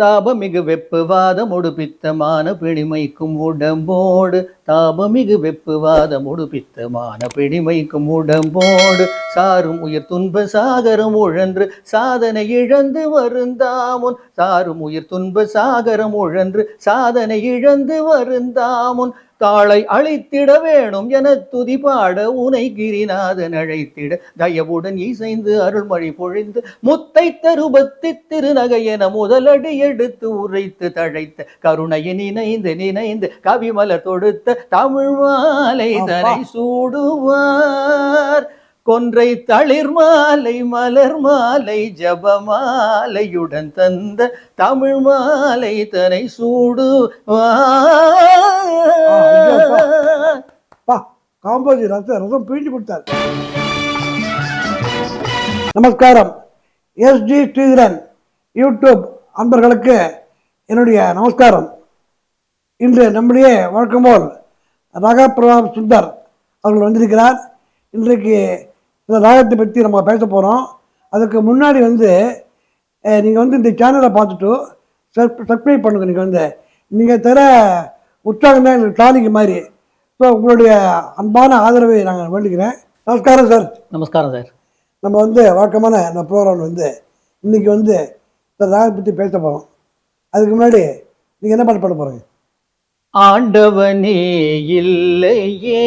தாபமிகு வெப்புவாதமொடு பித்தமான பிணிமைக்கும் உடம்போடு. தாபமிகு வெப்புவாதமொடு பித்தமான பிணிமைக்கும் உடம்போடு. சாரும் உயிர் துன்ப சாகரம் உழன்று சாதனை இழந்து வருந்தாமுன். சாரும் உயிர் துன்ப சாகரம் உழன்று சாதனை இழந்து வருந்தாமுன். தாளை அழைத்திட வேணும் என துதி பாட உனை கிரிநாதன் அழைத்திட. தயவுடன் இசைந்து அருள்மொழி பொழிந்து முத்தை தருபத்தி திருநகை என முதலடி எடுத்து உரைத்து தழைத்த. கருணையை நினைந்து நினைந்து கவிமலர் தொடுத்த தமிழ் மாலை தனை சூடுவார். கொன்றை தளிர் மாலை மலர் மாலை ஜபமாலையுடன் தந்த தமிழ் மாலை தனை சூடுவார். காம்போஜி ரசம் ரசம் பிழிஞ்சு கொடுத்தார். நமஸ்காரம். எஸ்டி ஸ்ரீதரன் யூடியூப் அன்பர்களுக்கு என்னுடைய நமஸ்காரம். இன்று நம்முடைய வழக்கம் போல் ராகா பிரதாப் சுந்தர் அவர்கள் வந்திருக்கிறார். இன்றைக்கு இந்த ராகத்தை பற்றி நம்ம பேச போகிறோம் அதுக்கு முன்னாடி வந்து நீங்கள் வந்து இந்த சேனலை பார்த்துட்டு சப் சப்ஸ்கிரைப் பண்ணுங்கள் நீங்கள் வந்து. நீங்கள் தர உற்சாகம் தான் எங்களுக்கு டானிக்கு மாதிரி. ஸோ உங்களுடைய அன்பான ஆதரவை நாங்கள் வேண்டிக்கிறேன் நமஸ்காரம் சார். நமஸ்காரம் சார். நம்ம வந்து வழக்கமான இந்த ப்ரோக்ராம் வந்து இன்னைக்கு வந்து இந்த ராகத்தை பற்றி பேச போகிறோம் அதுக்கு முன்னாடி நீங்கள் என்ன பாட்டு பாட போகிறீங்க ஆண்டவனே இல்லையே.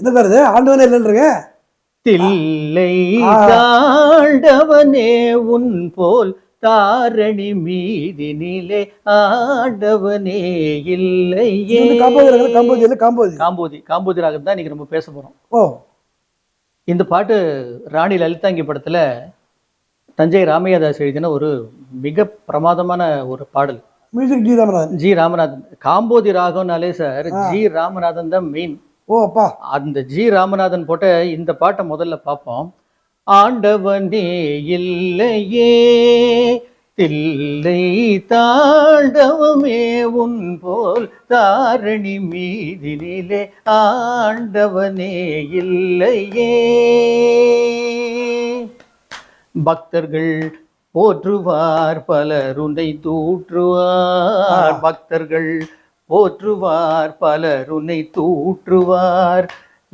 என்ன சார் இது? ஆண்டவனே இல்லைன்றீங்க? தில்லை ஆ. தாண்டவனே உன் போல் தாரணி மீதினிலே ஆண்டவனே இல்லையே. இது காம்போதி காம்போதி இல்லை காம்போதி? காம்போதி ராகம் தான் இன்னைக்கு நம்ம பேச போறோம். ஓ. இந்த பாட்டு ராணி லலிதாங்கி படத்துல தஞ்சை ராமையாதாஸ் எழுதின ஒரு மிக பிரமாதமான ஒரு பாடல். Music G Ramarajan G Ramanathan. Kambhoji ராகம்னாலே sir G Ramanathan தான் மெயின் ஓ அப்பா. அந்த ஜி ராமநாதன் போட்ட இந்த பாட்டை முதல்ல பார்ப்போம். ஆண்டவனே இல்லையே தில்லை தாண்டவமே உன் போல் தாரணி மீதினிலே ஆண்டவனே இல்லையே. பக்தர்கள் போற்றுவார் பலர் உன்னை தூற்றுவார். பக்தர்கள் போற்றுவார் பலர் உன்னை தூற்றுவார்.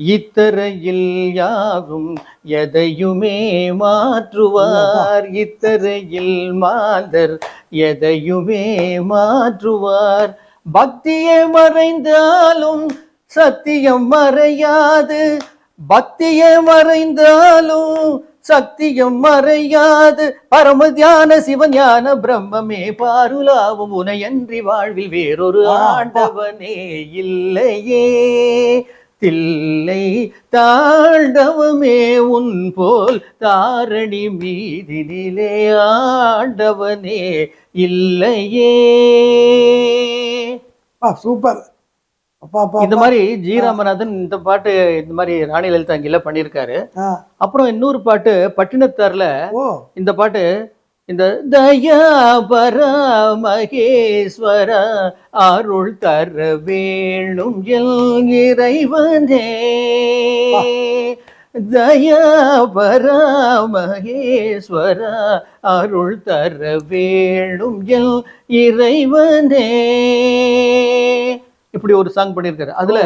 இத்தரையில் யாவும் எதையுமே மாற்றுவார். இத்தரையில் மாந்தர் எதையுமே மாற்றுவார். பக்தியே மறைந்தாலும் சத்தியம் மறையாது. பக்தியே மறைந்தாலும் சத்தியம் மறையாது. பரம தியான சிவஞான பிரம்மமே பாருலாவும் உனையன்றி வாழ்வில் வேறொரு. ஆண்டவனே இல்லையே. தில்லை தாண்டவமே உன் போல் தாரணி மீதினிலே ஆண்டவனே இல்லையே. சூப்பர். இந்த மாதிரி ஜி ராமநாதன் இந்த பாட்டு இந்த மாதிரி ராணி லலிதாங்கில பண்ணியிருக்காரு. ஆ. அப்புறம் இன்னொரு பாட்டு பட்டினத்தார்ல இந்த பாட்டு இந்த தயாபர மகேஸ்வர அருள் தர வேணும் இறைவனே. தயாபர மகேஸ்வர அருள் தர வேணும் இறைவனே. இப்படி ஒரு சாங் பண்ணியிருக்காரு. அதுல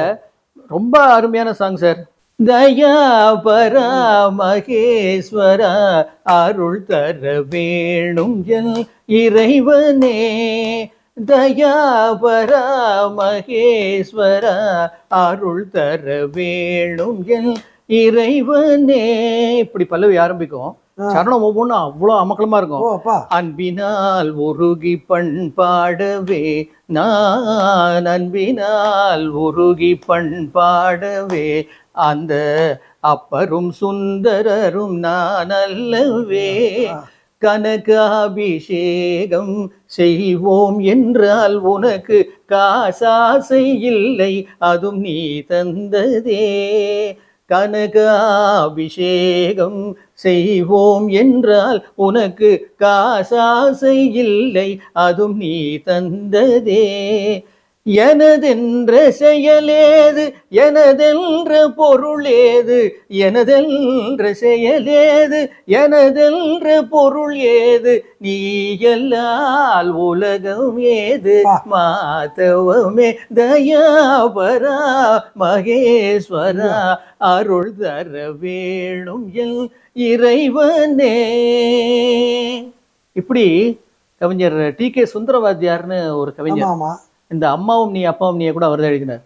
ரொம்ப அருமையான சாங் சார் தயாபர மகேஸ்வர அருள் தர வேணும் என் இறைவனே. தயாபர மகேஸ்வர அருள் தர வேணும் என் இறைவனே. இப்படி பல்லவி ஆரம்பிக்கும். சரணம் ஒவ்வொன்றும் அவ்வளோ அமக்கலமா இருக்கும். அன்பினால் உருகி பண்பாடவே நான் அன்பினால் உருகி பண்பாடவே அந்த அப்பரும் சுந்தரரும் நான் அல்லவே கனகாபிஷேகம் செய்வோம் என்றால் உனக்கு காசாசை இல்லை அதும் நீ தந்ததே. கனகாபிஷேகம் செய்வோம் என்றால் உனக்கு காசாசை இல்லை அதுவும் நீ தந்ததே. எனதென்ற செயலேது எனதென்ற பொருளேது எனதென்ற செயலேது எனதென்ற பொருள் ஏது நீ எல்லால் உலகம் ஏது. மாதவமே தயாபரா மகேஸ்வரா அருள் தர வேணும் எல் இறைவனே. இப்படி கவிஞர் டி கே சுந்தரவாத்தியார்னு ஒரு கவிஞர் இந்த அம்மாவும் நீ அப்பாவும் நீ கூட அவர் தான் எழுதினார்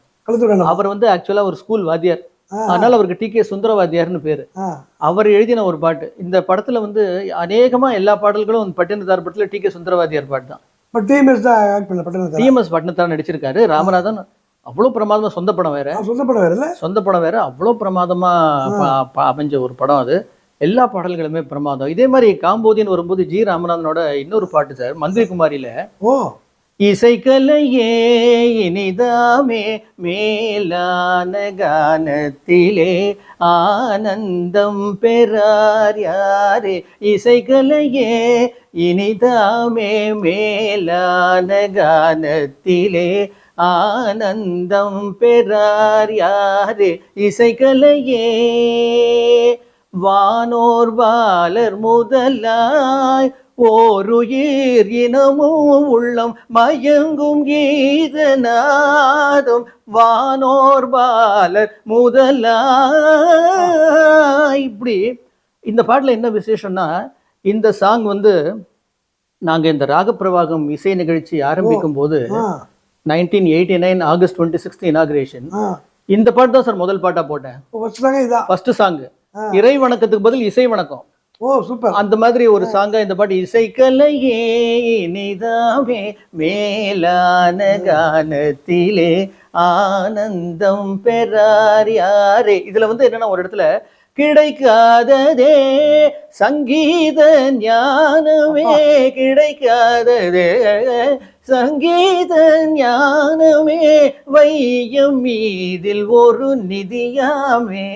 அவர் வந்து ஆக்சுவலா ஒரு ஸ்கூல் வாத்தியார். அதனால அவருக்கு டி கே சுந்தரவாத்தியார்னு பேரு. அவர் எழுதின ஒரு பாட்டு. இந்த படத்துல வந்து அநேகமா எல்லா பாடல்களும் பட்டினத்தார் படத்துல டி கே சுந்தரவாதியார் பாட்டு தான். டிஎம்எஸ் பட்டினத்தார் நடிச்சிருக்காரு. ராமநாதன் அவ்வளவு பிரமாதமா சொந்த படம் வேற. சொந்த படம் வேறு சொந்த படம் வேற. அவ்வளவு பிரமாதமா அமைஞ்ச ஒரு படம் அது. எல்லா பாடல்களுமே பிரமாதம். இதே மாதிரி காம்போதின்னு வரும்போது ஜி ராமநாதனோட இன்னொரு பாட்டு சார் மந்திரி குமாரியில ஓ. இசைக்கலையே இனிதாமே மேலான கானத்திலே ஆனந்தம் பெறார் யாரே? இசைக்கலையே இனிதாமே மேலான கானத்திலே ஆனந்தம் பெறார் யாரே? இசைக்கலையே வானோர் பாலர் முதலாய் ஓருயிர் இனமும் உள்ளம் மயங்கும் கீதநாதம். வானோர் பாலர் முதலாய். இப்படி இந்த பாட்டுல என்ன விசேஷம்னா இந்த சாங் வந்து நாங்க இந்த ராகப்பிரவாகம் இசை நிகழ்ச்சி ஆரம்பிக்கும் போது nineteen eighty nine August twenty sixth inauguration இந்த பாட்டு தான் சார் முதல் பாட்டா போட்டேன். First song. இறை வணக்கத்துக்கு பதில் இசை வணக்கம். ஓ சூப்பர். அந்த மாதிரி ஒரு சாங்கா இந்த பாட்டு இசைக்கலையே நிதாமே மேலான கானத்திலே ஆனந்தம் பெறார் யாரே? இதுல வந்து என்னன்னா ஒரு இடத்துல கிடைக்காததே சங்கீத ஞானமே கிடைக்காததே சங்கீத ஞானமே வையம் மீதில் ஒரு நிதியாமே.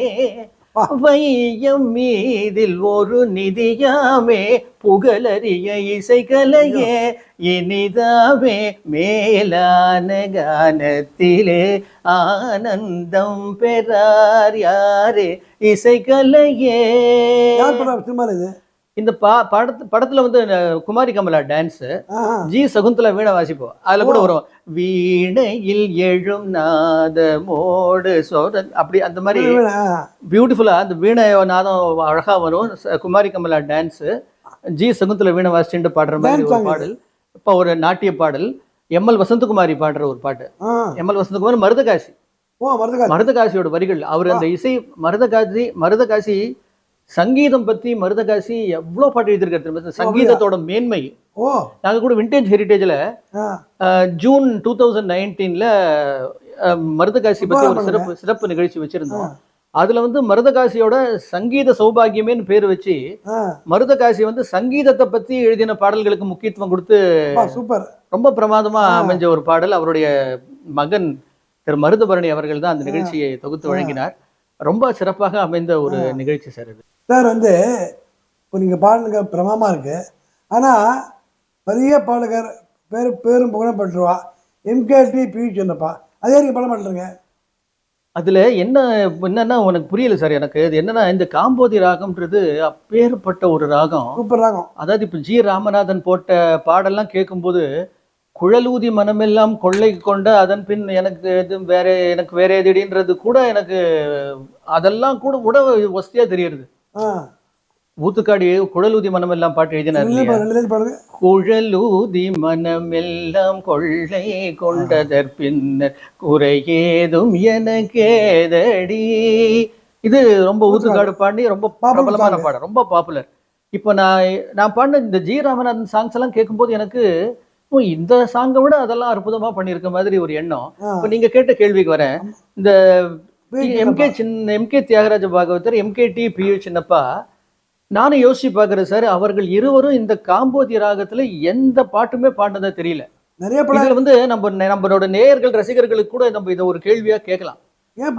வையம் மீதில் ஒரு நிதியாமே புகழறிய இசைகலையே இனிதாவே மேலான கானத்திலே ஆனந்தம் பெறார் யாரே இசைகலையே. திருமலை இந்த பா படத்து படத்துல வந்து குமாரி கமலா டான்ஸ். ஜி சகுந்தலா வீணை வாசிப்போம் அதுல கூட வரும் வீணையில் எழும் நாதமோடு சோத அப்படி அந்த மாதிரி பியூட்டிஃபுல்லா அந்த வீணை நாதம் அழகா வரும். குமாரி கமலா டான்ஸ் ஜி சகுந்தல வீணை வாசிச்சுட்டு பாடுற மாதிரி ஒரு பாடல். இப்போ ஒரு நாட்டிய பாடல். எம்எல் வசந்தகுமாரி பாடுற ஒரு பாட்டு. எம்எல் வசந்தகுமாரி மருதகாசி. மருதகாசியோட வரிகள். அவர் அந்த இசை மருதகாசி மருதகாசி சங்கீதம் பத்தி மருதகாசி எவ்வளோ பாட்டு எழுதியிருக்காரு சங்கீதத்தோட மேன்மை. ஓ. நாங்க கூட விண்டேஜ் ஹெரிட்டேஜ்ல ஜூன் டூ தௌசண்ட் நைன்டீன்ல மருதகாசி பத்தி ஒரு. சிறப்பு சிறப்பு நிகழ்ச்சி வச்சிருந்தோம். அதுல வந்து மருதகாசியோட சங்கீத சௌபாகியமேன்னு பேர் வச்சு மருதகாசி வந்து சங்கீதத்தை பத்தி எழுதின பாடல்களுக்கு முக்கியத்துவம் கொடுத்து சூப்பர். ரொம்ப பிரமாதமா அமைஞ்ச ஒரு பாடல். அவருடைய மகன் திரு மருதபரணி அவர்கள் தான் அந்த நிகழ்ச்சியை தொகுத்து வழங்கினார். ரொம்ப சிறப்பாக அமைந்த ஒரு நிகழ்ச்சி சார் இது. சார் வந்து இப்போ நீங்கள் பாடுங்க பிரமாமா இருக்கு. ஆனால் பெரிய பாடகர் பேர் பேரும் புகழும் பெற்றுவா எம்கேடி பி சொன்னப்பா. அதே நீங்கள் பாட மாட்டேங்க அதுல என்ன என்னன்னா உனக்கு புரியல சார் எனக்கு. இது என்னன்னா இந்த காம்போதி ராகம்ன்றது அப்பேற்பட்ட ஒரு ராகம். சூப்பர் ராகம். அதாவது இப்ப ஜி. ராமநாதன் போட்ட பாடெல்லாம் கேட்கும்போது குழலூதி மனமெல்லாம் கொள்ளை கொண்ட அதன் பின் எனக்கு இது வேற எனக்கு வேற எதிடின்றது கூட எனக்கு அதெல்லாம் கூட விட வசதியா தெரியுது ஊத்துக்காடி குழலூதி மனமெல்லாம் பாட்டு எழுதினார் குழலூதி மனமெல்லாம் கொள்ளை கொண்டதற் பின்னர் குறையேதும் எனக்கேதடி. இது ரொம்ப ஊத்துக்காடு. பாடி ரொம்ப பிரபலமான. பாடம் ரொம்ப பாப்புலர். இப்போ நான் நான் பாடின இந்த ஜி. ராமநாதன் சாங்ஸ் எல்லாம் கேட்கும்போது எனக்கு இந்த சாங்கை விட அதெல்லாம் அற்புதமா பண்ணியிருக்க மாதிரி ஒரு எண்ணம். இப்போ நீங்க கேட்ட கேள்விக்கு வரேன். இந்த. எம்கே சின்ன MK Thyagaraja Bhagavathar MK T PU Chinnappa நானும் யோசிச்சு பார்க்குறேன் சார் அவர்கள் இருவரும் இந்த காம்போதி ராகத்துல எந்த பாட்டுமே பாடினதா தெரியல. நிறைய இதுல வந்து நம்ம நம்மளோட நேயர்கள் ரசிகர்களுக்கு கூட நம்ம இதை ஒரு கேள்வியா கேட்கலாம்.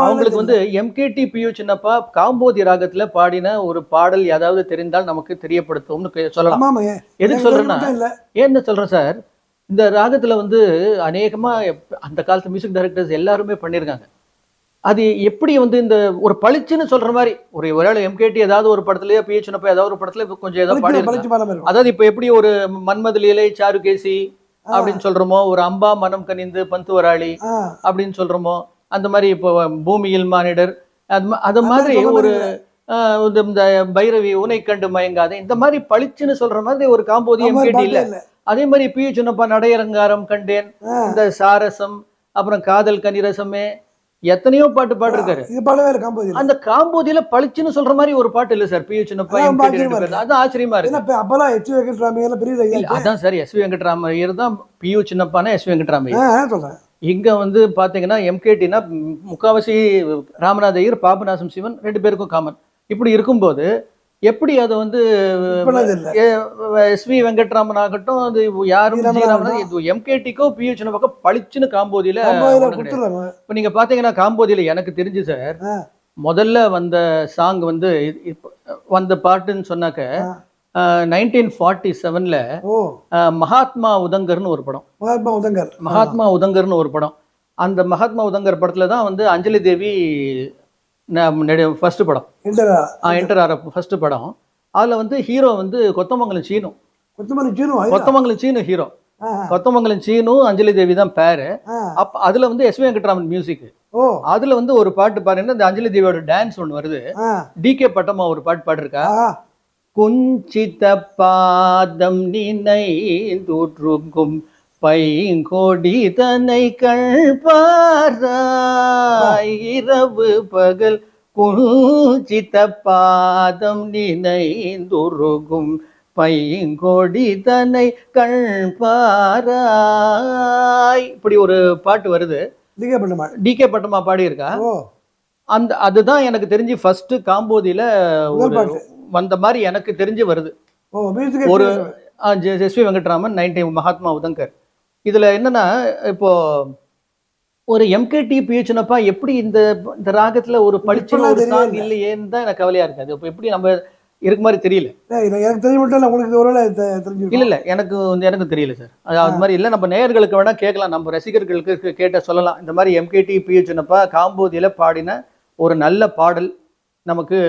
அவங்களுக்கு வந்து எம்கேடி பியு சின்னப்பா காம்போதி ராகத்துல பாடின ஒரு பாடல் ஏதாவது தெரிந்தால் நமக்கு தெரியப்படுத்தும்னு சொல்லலாம். எதுக்கு சொல்றேன்னா ஏன்னு சொல்றேன் சார்? இந்த ராகத்துல வந்து அநேகமா எப்ப- அந்த காலத்து மியூசிக் டைரக்டர்ஸ் எல்லாருமே பண்ணியிருக்காங்க அது எப்படி வந்து இந்த ஒரு பளிச்சுன்னு சொல்ற மாதிரி ஒரு ஒருவேளை எம்கேடி ஏதாவது ஒரு படத்துலயோ பிஹெச் ஏதாவது ஒரு படத்துல கொஞ்சம் ஏதாவது பாடி அதாவது இப்ப எப்படி ஒரு மன்மத லீலை சாருகேசி அப்படின்னு சொல்றோமோ ஒரு அம்பா மனம் கனிந்து பந்துவராளி ஆ. அப்படின்னு சொல்றோமோ அந்த மாதிரி இப்போ பூமியில் மானிடர் அது அது மாதிரி ஒரு இந்த பைரவி உனை கண்டு மயங்காத. இந்த மாதிரி பளிச்சுன்னு சொல்ற மாதிரி ஒரு காம்போதி எம்கேடி இல்ல. அதே மாதிரி பி சின்னப்பா நடையரங்காரம் கண்டேன். இந்த சாரசம் அப்புறம் காதல் கனிரசமே எத்தனையோ பாட்டு பாடிருக்காரு. அந்த காம்போதியில பளிச்சுன்னு சொல்ற மாதிரி ஒரு பாட்டு இல்ல சார். பி சின்னப்பா அதான் ஆச்சரியமா இருக்கு. ஏன்னா இப்ப அப்பெல்லாம் எச் வெங்கட்ராமையா எல்லாம் பெரிய இல்ல, ஐயா அதான் சார் எஸ் வெங்கட்ராமையர் தான் பியு சின்னப்பானா எஸ் வெங்கட்ராமையர். சொல்றேன். இங்க வந்து பாத்தீங்கன்னா எம்கேடினா முக்காவாசி ராமநாத ஐயர் பாபநாசம் சிவன் ரெண்டு பேருக்கும் காமன் இப்படி இருக்கும்போது எப்படி அதை வந்து இப்பெல்லாம் இது இல்ல எஸ் வி வெங்கட்ராமன் ஆகட்டும் அது யாரும் எம்கேடிக்கோ சின்ன பக்கம் பளிச்சுன்னு காம்போதியில இப்ப நீங்க பாத்தீங்கன்னா காம்போதியில எனக்கு தெரிஞ்சு சார். முதல்ல வந்த சாங் வந்து வந்த பாட்டுன்னு சொன்னாக்க நைன்டீன் ஃபார்ட்டி செவன்ல மகாத்மா உதங்கர்னு ஒரு படம். மகாத்மா உதங்கர். மகாத்மா உதங்கர்னு ஒரு படம். அந்த மகாத்மா உதங்கர் படத்துல தான் வந்து அஞ்சலி தேவி ஃபர்ஸ்ட் படம். என்டர் ஆகிற ஃபர்ஸ்ட் படம். அதுல வந்து ஹீரோ வந்து கொத்தமங்கலம் சீனு. கொத்தமல்லி சீனு. கொத்தமங்கலம் சீனு ஹீரோ கொத்தமங்கலம் சீனு அஞ்சலி தேவி தான் பேரு. அப்ப அதுல வந்து எஸ் வெங்கட்ராமன் மியூசிக் அதுல வந்து ஒரு பாட்டு பாருங்கன்னா இந்த அஞ்சலி தேவியோட டான்ஸ் ஒன்று வருது. ஆ. டிகே பட்டம்மா ஒரு பாட்டு பாடிருக்கா? குஞ்சித பாதம் நினைந்துருக்கும் பைங்கொடி தன்னை கழ்பாராய் இரவு பகல் குஞ்சித பாதம் நினைந்துருகும் பைங்கொடி தன்னை கழ்பாராய் இப்படி ஒரு பாட்டு வருது. டிகே பண்ணுமா டிகே பட்டம்மா பாடியிருக்கா? அந்த அதுதான் எனக்கு தெரிஞ்சு ஃபர்ஸ்ட் காம்போதியில வந்த மாதிரி எனக்கு தெரிஞ்சு வருது. ஒரு S V Venkatraman ninety Mahatma Uthangar. இதுல என்னன்னா இப்போ ஒரு எம்கேடி பிஹெச்னப்பா எப்படி இந்த இந்த ராகத்துல ஒரு படிச்சு இப்பெல்லாம் ஒரு சாங். இல்லையேன்னு தான் எனக்கு கவலையா இருக்கு. அது இப்போ எப்படி நம்ம இருக்கு மாதிரி தெரியல. எனக்கு தெரிய மட்டும் இல்லை உங்களுக்கு ஒருவேளை தெ- இல்ல இல்ல எனக்கு வந்து எனக்கு தெரியல சார். அது அது மாதிரி இல்ல நம்ம நேயர்களுக்கு வேணா கேட்கலாம். நம்ம ரசிகர்களுக்கு கேட்ட சொல்லலாம். இந்த மாதிரி எம்கேடி பிஹெச்னப்பா காம்போதியில பாடின ஒரு நல்ல பாடல் நமக்கு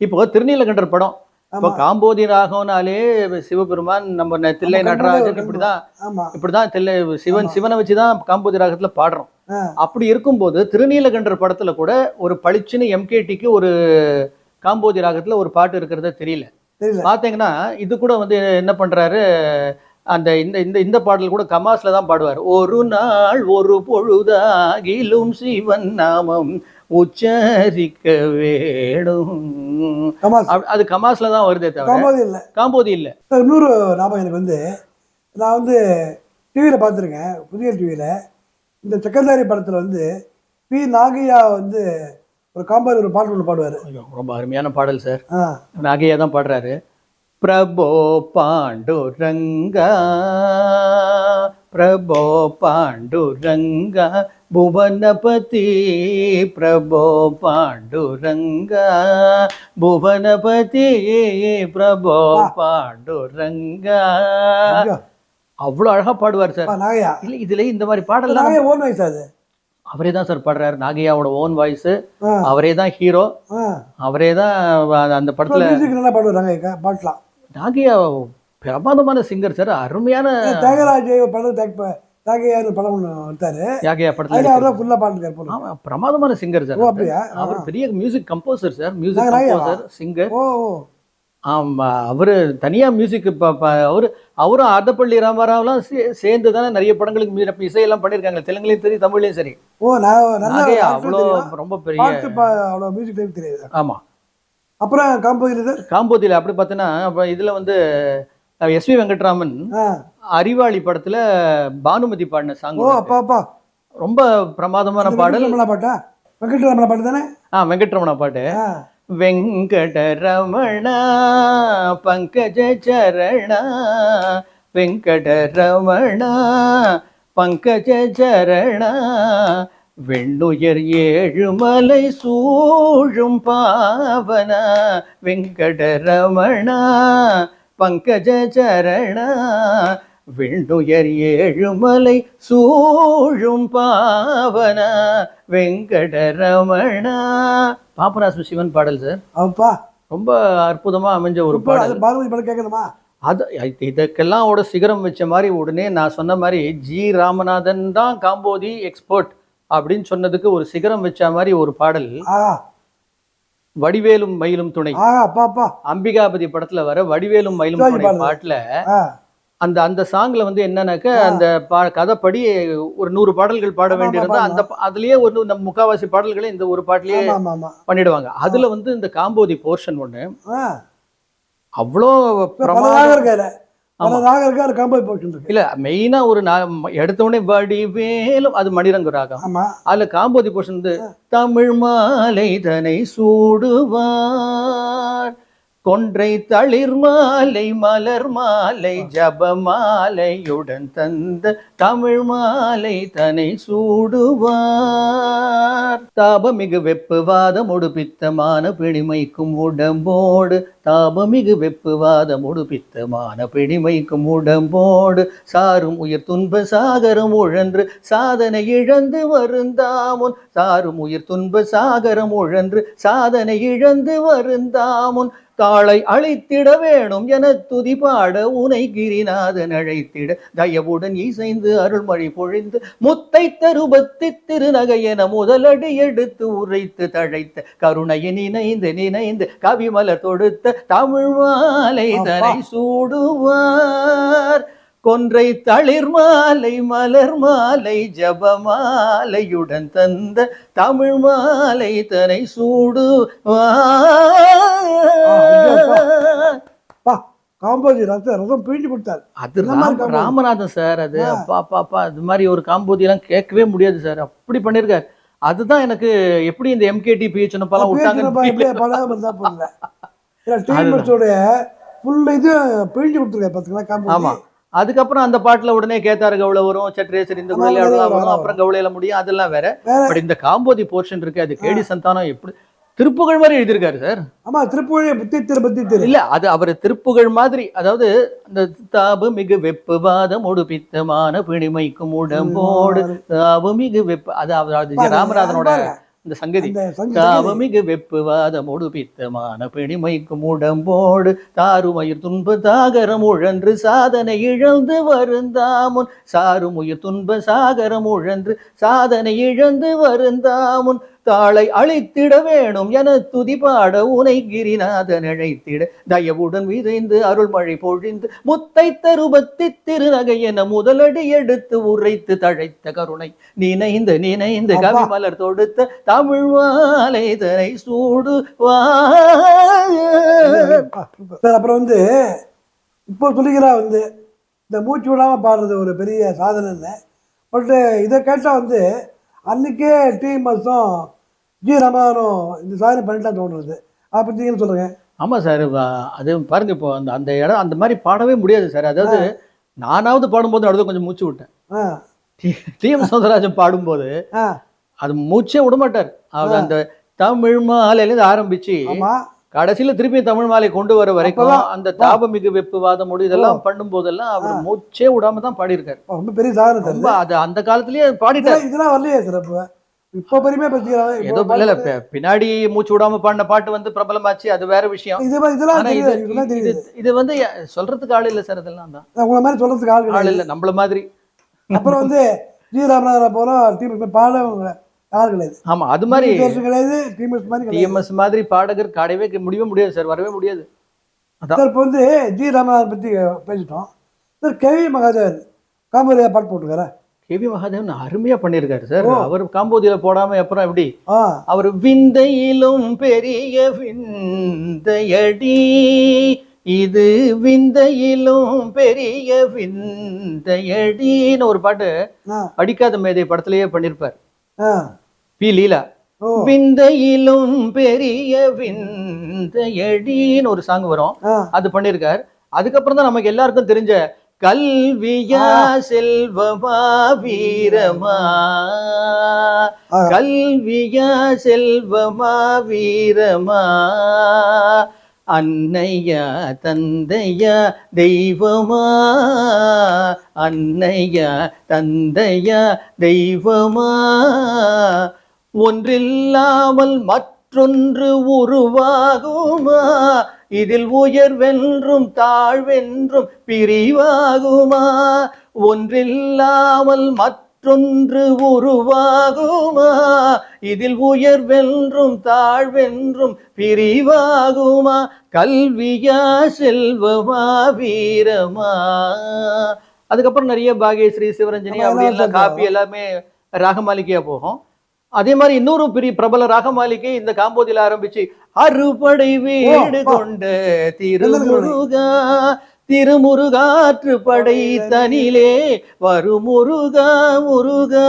இப்போ திருநீலகண்டர் படம் இப்போ காம்போதி ராகம்னாலே சிவபெருமான் நம்ம தில்லை நடராஜன் இப்படிதான் இப்படிதான் தில்லை சிவன். சிவனை வச்சுதான் காம்போதி ராகத்துல பாடுறோம். அப்படி இருக்கும்போது திருநீலகண்டர் படத்துல கூட ஒரு பளிச்சுன்னு எம்கேடிக்கு ஒரு காம்போதி ராகத்துல ஒரு பாட்டு இருக்கிறதா தெரியல. தெரியல. பாத்தீங்கன்னா இது கூட வந்து என்ன பண்றாரு அந்த இந்த இந்த இந்த பாடல் கூட கமாஸ்ல தான் பாடுவார். ஒரு நாள் ஒரு பொழுதாகிலும் சிவன் நாமம் உச்சரிக்க வேணும். அது கமாஸ்ல தான் வருதே தவிர காம்போதி இல்லை. காம்போதி இல்ல. இன்னொரு ஞாபகம் எனக்கு வந்து நான் வந்து டிவியில் பார்த்துருக்கேன் புதிய டிவியில் இந்த சக்கரதாரி படத்தில் வந்து பி நாகையா வந்து ஒரு காம்போதி ஒரு பாட்டு ஒன்று பாடுவார். ரொம்ப அருமையான பாடல் சார். ஆ. நாகையா தான் பாடுறாரு. பிரபோ பாண்டுரங்கா. பிரபோ பாண்டுரங்கா புவனபதி பிரபோ பாண்டுரங்கா புவனபதி பிரபோ பாண்டுரங்கா. ஐயோ, அவ்வளவு அழகா பாடுவார் சார். நாகையா. இல்ல இதுல இந்த மாதிரி பாடல்லாம் நாகையா ஓன் வயசு அது. அவரே தான் சார் பாடுறாரு. நாகையாவோட ஓன் வாய்ஸ் அவரே தான் ஹீரோ அவரே தான் அந்த படத்துல நல்லா பாடுவார் நாகையா பாட்டலாம். நாகையா பிரமாதமான சிங்கர் சார். அருமையான தியாகராஜ் படம் தியாக- தியாகையார் படம் ஒன்று எடுத்தாரு யாகையா அதில் அவர் படத்துல தான் ஃபுல்லாக பாட்டுக்கார் போல. ஆமா பிரமாதமான சிங்கர் சார் அப்படியா. அவர் பெரிய music composer sir music? Composer singer ஓ ஓ. ஆமா அவரு தனியா மியூசிக் அவரு அவரும் அர்த்தப்பள்ளி ராமாராவ்லாம் சே- சேர்ந்து தானே நிறைய படங்களுக்கு இசையெல்லாம் பண்ணியிருக்காங்க தெலுங்குலையும் சரி தமிழ்லையும் சரி. ஓ நான் அவ்வளோ. ரொம்ப பெரிய பாட்டு அவ்வளோ மியூசிக் டைப் தெரியாது. ஆமா. அப்புறம் காம்போதியில் சார் காம்போதியில அப்படி பார்த்தீங்கன்னா அப்ப இதுல வந்து எஸ் வி வெங்கட்ராமன் அறிவாளி படத்துல பானுமதி பாடின சாங் ரொம்ப பிரமாதமான பாடல். பாட்டா? வெங்கட்ரமணா பாட்டு தானே? ஆ வெங்கட்ரமணா பாட்டு. ஆ. வெங்கடரமண பங்கஜ சரண வெங்கடரமண பங்கஜ சரண வெண்ணுயர் ஏழுமலை சூழும் பாவன வெங்கடரமண பங்கஜ சரண விண்ணுயர் ஏழுமலை சூழும் பாவன வெங்கடரமணா பாப்பராசு சிவன் பாடல் சார். அப்பா ரொம்ப அற்புதமா அமைஞ்ச ஒரு பாடல். பாரதி படம் கேட்கணுமா? அது இதுக்கெல்லாம் ஓட சிகரம் வச்ச மாதிரி உடனே நான் சொன்ன மாதிரி ஜி ராமநாதன் தான் காம்போதி எக்ஸ்பர்ட் அப்படின்னு சொன்னதுக்கு ஒரு சிகரம் வச்ச மாதிரி ஒரு பாடல். வடிவேலும் மயிலும் துணை. அம்பிகாபதி படத்துல வர வடிவேலும் மயிலும் துணை. பாட்டுல அந்த அந்த சாங்ல வந்து என்னன்னாக்க அந்த கதைப்படி ஒரு நூறு பாடல்கள் பாட வேண்டியிருந்தா அந்த அதுலயே ஒரு நம்ம முக்காவாசி பாடல்களை இந்த ஒரு பாட்டிலேயே பண்ணிடுவாங்க. அதுல வந்து இந்த காம்போதி போர்ஷன் ஒண்ணு அவ்வளோ பிரமாதம். ராகம் இருக்கு அது காம்போய் போட்டு இருக்கு இல்ல மெயினா ஒரு நான் எடுத்த உடனே வடிவேலும் அது மணிரங்க ராகம். ஆமா. அதுல காம்போதி போர்ஷன் வந்து தமிழ் மாலை தனை சூடுவார் கொன்றை தளிர் மாலை மலர் மாலை ஜப மாலையுடன் தந்த தமிழ் மாலை தனை சூடுவார். தாபமிகு வெப்புவாதம் உடுப்பித்தமான பிணிமைக்கும் உடம்போடு தாபமிகு வெப்புவாதம் உடுப்பித்தமான பிணிமைக்கும் உடம்போடு சாரும் உயிர் துன்ப சாகரம் உழன்று சாதனை இழந்து வருந்தாமுன் சாரும் உயிர் துன்ப சாகரம் உழன்று சாதனை இழந்து வருந்தாமுன் தாளை அழைத்திட வேணும் என துதி பாட உனை கிரிநாதன் அழைத்திட. தயவுடன் இசைந்து அருள்மழை பொழிந்து முத்தை தருபத்தி திருநகை என முதலடி எடுத்து உரைத்து தழைத்த. கருணையை நினைந்து நினைந்து கவிமலர் தொடுத்த தமிழ் மாலை தனை சூடுவார். கொன்றை தளிர் மாலை மலர் மாலை ஜபமாலையுடன் தந்த தமிழ் மாலை தனை பா. காம்போதி ரசம் ரசம் பிழிஞ்சு கொடுத்தாரு. அது. ராமநாதன் சார் அது அப்பா அப்பா அப்பா அது மாதிரி ஒரு காம்போதி எல்லாம் கேட்கவே முடியாது சார். அப்படி பண்ணிருக்காரு. அதுதான் எனக்கு எப்படி இந்த எம்கேடி இப்படியே விட்டாங்க ஃபுல் இது பிழிஞ்சு கொடுத்துருக்காரு பார்த்தீங்களா காம்போதி அதுக்கப்புறம் அந்த பாட்டுல உடனே கேத்தாரு கவுள வரும் சட்ரேசர் இந்த குழலை வரும். அப்புறம் கவுளையில முடியும் அதெல்லாம் வேற. பட் இந்த காம்போதி போர்ஷன் இருக்கு அது கேடி சந்தானம் எப்படி திருப்புகழ் மாதிரி எழுதியிருக்காரு சார் ஆமா திருப்பூழி புத்தி திரு புத்தி திரு இல்ல அது அவர் திருப்புகழ் மாதிரி அதாவது அந்த தாபு மிகு வெப்புவாதம் ஒடுபித்தமான பிணிமைக்கும் உடம்போடு தாபு மிகு வெப்பு அது பாருங்க, ராமநாதனோட. இந்த சங்கதி. தாபமிகு வெப்புவாதமொடு பித்தமான பிணிமைக்கும் உடம்போடு தாருமயிர் துன்ப தாகரம் உழன்று சாதனை இழந்து வருந்தாமுன். சாருமுயிர் துன்ப சாகரம் உழன்று சாதனை இழந்து வருந்தாமுன். தாளை அழைத்திட வேணும் என துதி பாட உனை கிரிநாதன் அழைத்திட தயவுடன் விதைந்து அருள்மழை பொழிந்து முத்தை தருபத்தி திருநகை என முதலடி எடுத்து உரைத்து தழைத்த கருணை. நினைந்து நினைந்து. கவி மலர் தொடுத்த தமிழ் மாலை தனை சூடு அப்புறம் வந்து இப்போ சொல்லிக்கிறா வந்து இந்த மூச்சு விடாமல் பாடுறது ஒரு பெரிய சாதனைன்னு பட் இதை கேட்டால் வந்து அன்றைக்கே டிஎம்எஸும் ஜி ராமனும் இந்த சாதனை பண்ணிட்டா தோணுறது அதை பற்றி நீங்கள் சொல்லுங்கள் ஆமா சார் அது பாருங்க இப்போ அந்த அந்த இடம் அந்த மாதிரி பாடவே முடியாது சார். அதாவது நானாவது பாடும்போது அடுத்து கொஞ்சம் மூச்சு விட்டேன். ஆ. டி எம் சௌந்தரராஜன் பாடும்போது அது மூச்சே விட மாட்டார். அவர் அந்த தமிழ் மாலையிலேருந்து ஆரம்பிச்சு ஆமாம் கடைசியில திருப்பி தமிழ் மாலை கொண்டு வர வரைக்கும் அந்த தாபமிகு வெப்பு வாதமோடு இதெல்லாம் பண்ணும் போதெல்லாம் அவர் மூச்சே விடாம தான் பாடியிருக்காரு. ரொம்ப பெரிய ரொம்ப அது அந்த காலத்திலேயே பாடிட்டார். இதெல்லாம் இதெல்லாம் வரலையே சார் இப்போ இப்போ பெருமையாக ஏதோ பற்றிக்கிறாங்க இல்ல பி- பின்னாடி மூச்சு விடாம பாடின பாட்டு வந்து பிரபலமாச்சு அது வேற விஷயம். இது இதெல்லாம் இது இதெல்லாம் வந்து சொல்றதுக்கு ஆள் இல்ல சார் அதெல்லாம் தான் உங்களை மாதிரி சொல்கிறதுக்கு ஆள் ஆள் இல்ல நம்மள மாதிரி. அப்புறம் வந்து ஜி ராமநாதனை போல டிஎம்எஸ் பாட ஆள் கிடையாது. ஆமா அது மாதிரி கிடையாது டிஎம்எஸ் மாதிரி டிஎம்எஸ் மாதிரி பாடகர் காடவே முடியவே முடியாது சார் வரவே முடியாது. சார் இப்போ வந்து ஜி ராமநாதன் பற்றி பேசிட்டோம். சார் கேவி மகாதேவன் காமெடியாக பாட்டு போட்டுருக்காரா? கேவி மகாதேவன் அருமையா பண்ணியிருக்காரு சார். அவர் காம்போதியில போடாம அப்புறம் எப்படி? அவர் விந்தையிலும் பெரிய விந்தையடி. இது விந்தையிலும் பெரிய விந்தையடின்னு ஒரு பாட்டு படிக்காத மேதை படத்திலேயே பண்ணியிருப்பார் ஆ. பி லீலா. விந்தையிலும் பெரிய விந்தையடின்னு ஒரு சாங் வரும். அது பண்ணியிருக்கார் அதுக்கப்புறம் தான் நமக்கு எல்லாருக்கும் தெரிஞ்ச கல்வியா செல்வமா வீரமா. கல்வியா செல்வமா வீரமா? அன்னையா தந்தையா தெய்வமா? அன்னையா தந்தையா தெய்வமா? ஒன்றில்லாமல் மற்றொன்று உருவாகுமா? இதில் உயர்வென்றும் தாழ்வென்றும் பிரிவாகுமா? ஒன்றில்லாமல் மற்றொன்று உருவாகுமா? இதில் உயர்வென்றும் தாழ்வென்றும் பிரிவாகுமா? கல்வியா செல்வமா வீரமா? அதுக்கப்புறம் நிறைய பாகியஸ்ரீ சிவரஞ்சனி அப்படி எல்லாம் காப்பி எல்லாமே ராகமாலிகையா போகும். அதே மாதிரி இன்னொரு பெரிய பிரபல ராகமாலிகை இந்த காம்போதியில ஆரம்பிச்சு அறுபடை வீடு. கொண்ட திருமுருகா திருமுருகாற்று படை தனிலே வருமுருகா முருகா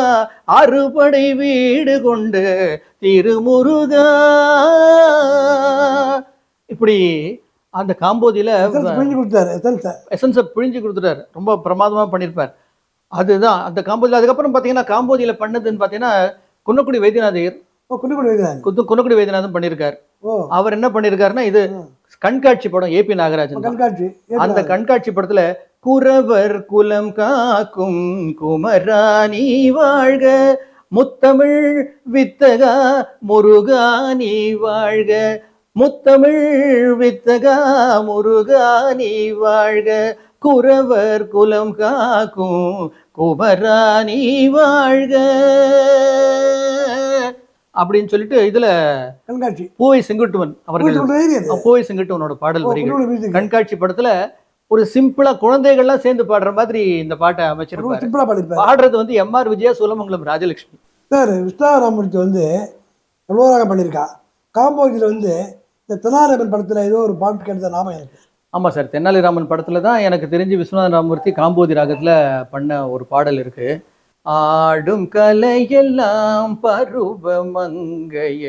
அறுபடை வீடு கொண்டு திருமுருகா. இப்படி அந்த காம்போதியில எசன்ஸை பிழிஞ்சு கொடுத்துட்டாரு ரொம்ப பிரமாதமா பண்ணியிருப்பார் அதுதான் அந்த காம்போதியில் அதுக்கப்புறம் பார்த்தீங்கன்னா காம்போதியில பண்ணதுன்னு பார்த்தீங்கன்னா குன்னக்குடி வைத்தியநாதையர் ஓ குத்து குன்னக்குடி வைத்தியநாதன் பண்ணியிருக்கார் ஓ. அவர் என்ன பண்ணியிருக்காருன்னா இது. கண்காட்சி படம் ஏபி நாகராஜன் தான். கண்காட்சி அந்த கண்காட்சி படத்துல குறவர் குலம் காக்கும் குமராணி வாழ்க முத்தமிழ் வித்தகா முருகா நீ வாழ்க முத்தமிழ் வித்தகா முருகா நீ வாழ்க குறவர் குலம் காக்கும் குமராணி வாழ்க. அப்படின்னு சொல்லிட்டு இதுல கண்காட்சி. பூவை செங்குட்டுவன் அவர்கள் பூவை செங்குட்டுவனோட பாடல் வரிகள். கண்காட்சி படத்துல ஒரு சிம்பிளா குழந்தைகள்லாம் சேர்ந்து பாடுற மாதிரி இந்த பாட்டை பாடிப்பாரு பாடுறது வந்து M R Vijaya Cholamangalam Rajalakshmi. Sir Viswaramurthy வந்து எவ்வளோ பண்ணியிருக்கா. காம்போஜியில் வந்து இந்த தெனாலிராமன் படத்தில் ஏதோ ஒரு பாட்டு கேட்டத நாம எனக்கு. ஆமா சார் தென்னாலிராமன் படத்துல தான் எனக்கு தெரிஞ்சு விஸ்வநாத ராமூர்த்தி காம்போதி ராகத்துல பண்ண ஒரு பாடல் இருக்கு. ஆடும் கலையெல்லாம் பருவமங்கைய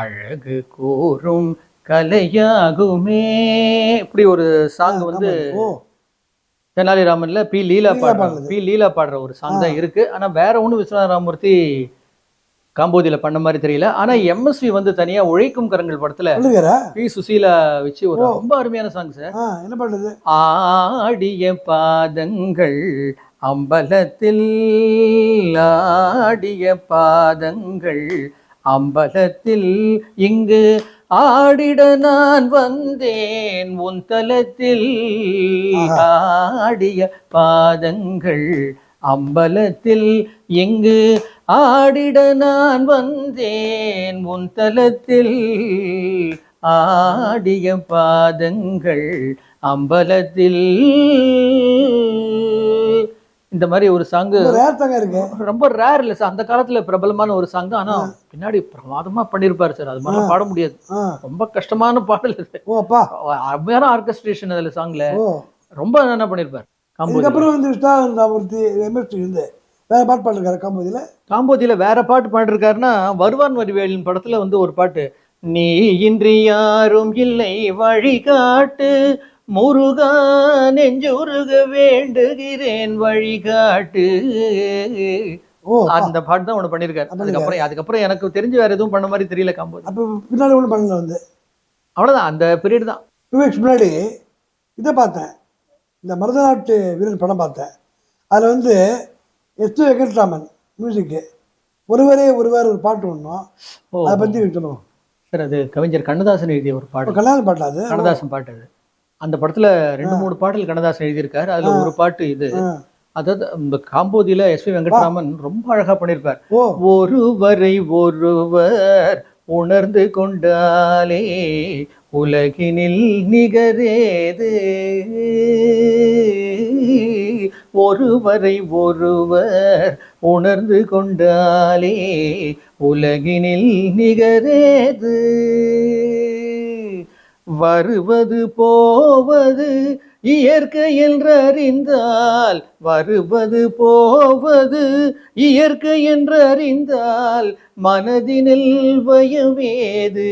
அழகு கூறும் கலையாகுமே. இப்படி ஒரு சாங் வந்து தெனாலிராமன்ல பி லீலா பாடுற. பி லீலா பாடுற ஒரு சாங் தான் இருக்கு. ஆனா வேற ஒண்ணும் விஸ்வநாத ராமூர்த்தி காம்போதியில பண்ண மாதிரி தெரியல. ஆனா எம்எஸ்வி வந்து தனியா உழைக்கும் கரங்கள் படத்துல பி. சுசீலா வச்சு ஒரு. ரொம்ப அருமையான சாங் சார். என்ன பண்ணுறது ஆடிய பாதங்கள் அம்பலத்தில் ஆடிய பாதங்கள் அம்பலத்தில் இங்கு ஆடிட நான் வந்தேன். உன் தலத்தில் ஆடிய பாதங்கள் அம்பலத்தில் இங்கு ஆடிட நான் வந்தேன். உன் தலத்தில் ஆடிய பாதங்கள் அம்பலத்தில். இந்த மாதிரி ஒரு சாங்கு ரொம்ப ரேர் இல்ல சார் அந்த காலத்துல பிரபலமான ஒரு சாங் ஆனா பின்னாடி பிரமாதமா பண்ணிருப்பாரு சார் அது மாதிரி பாட முடியாது. ரொம்ப கஷ்டமான பாடல் அருமையான ஆர்கஸ்ட்ரேஷன் அதுல சாங்ல ரொம்ப என்ன பண்ணிருப்பாரு. காம்போதி இதுக்கப்புறம் வந்து விஸ்வராமூர்த்தி எம்எஸ்டி வந்து வேற பாட்டு பாடிருக்காரு காம்போஜியில் காம்போதியில வேற பாட்டு பாடிருக்காருன்னா வருவான் வடிவேலின் படத்துல வந்து ஒரு பாட்டு நீ இன்றி யாரும் இல்லை வழிகாட்டு முருகா நெஞ்சுருக வேண்டுகிறேன் வழிகாட்டு ஓ. அந்த பாட்டு தான் ஒண்ணு பண்ணிருக்காரு. அதுக்கப்புறம் அதுக்கப்புறம் எனக்கு தெரிஞ்சு வேற எதுவும் பண்ண மாதிரி தெரியல காம்போதி. அப்போ பின்னாடி ஒன்றும் பண்ணல வந்து. அவ்வளவுதான் அந்த பீரியட் தான். டூ வீக்ஸ் முன்னாடி இதை பார்த்தேன். இந்த மருதநாட்டு வீரன் படம் பார்த்தேன். அதில் வந்து எஸ் வெங்கட்ராமன் மியூசிக்கு ஒருவரே ஒருவர் ஒரு பாட்டு ஒன்றும் அதை பற்றி சொல்லணும் சார் அது கவிஞர் கண்ணதாசன் எழுதிய ஒரு பாடல். கல்யாணம் பாட்டா அது? கண்ணதாசன் பாட்டு அது. அந்த படத்துல ரெண்டு மூணு பாடல் கண்ணதாசன் எழுதியிருக்காரு. அதுல ஒரு பாட்டு இது. அதாவது இந்த காம்போதியில எஸ் வி வெங்கட்ராமன் ரொம்ப அழகா பண்ணியிருப்பார் ஒருவரை ஒருவர் உணர்ந்து கொண்டாலே உலகினில் நிகரேது. ஒருவரை ஒருவர் உணர்ந்து கொண்டாலே உலகினில் நிகரேது. வருவது போவது இயற்கை என்று அறிந்தால் வருவது போவது இயற்கை என்று அறிந்தால் மனதினில் பயமேது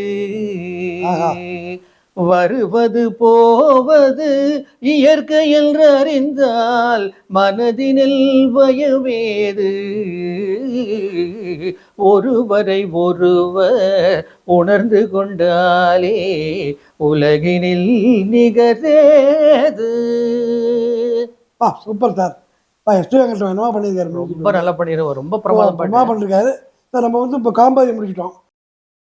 வருவது போவது இயற்கை என்று அறிந்தால் மனதினில் பயமேது ஒருவரை ஒருவர் உணர்ந்து கொண்டாலே உலகினில் நிகரேது. ஆ சூப்பர் சார் எஸ்டி வெங்கட்ராமன் என்னவா பண்ணியிருக்காரு. ரொம்ப நல்லா பண்ணிடுவோம் ரொம்ப பிரமாதம் பண்ணியிருக்காரு. சார் நம்ம வந்து இப்போ காம்போதி முடிச்சிட்டோம்.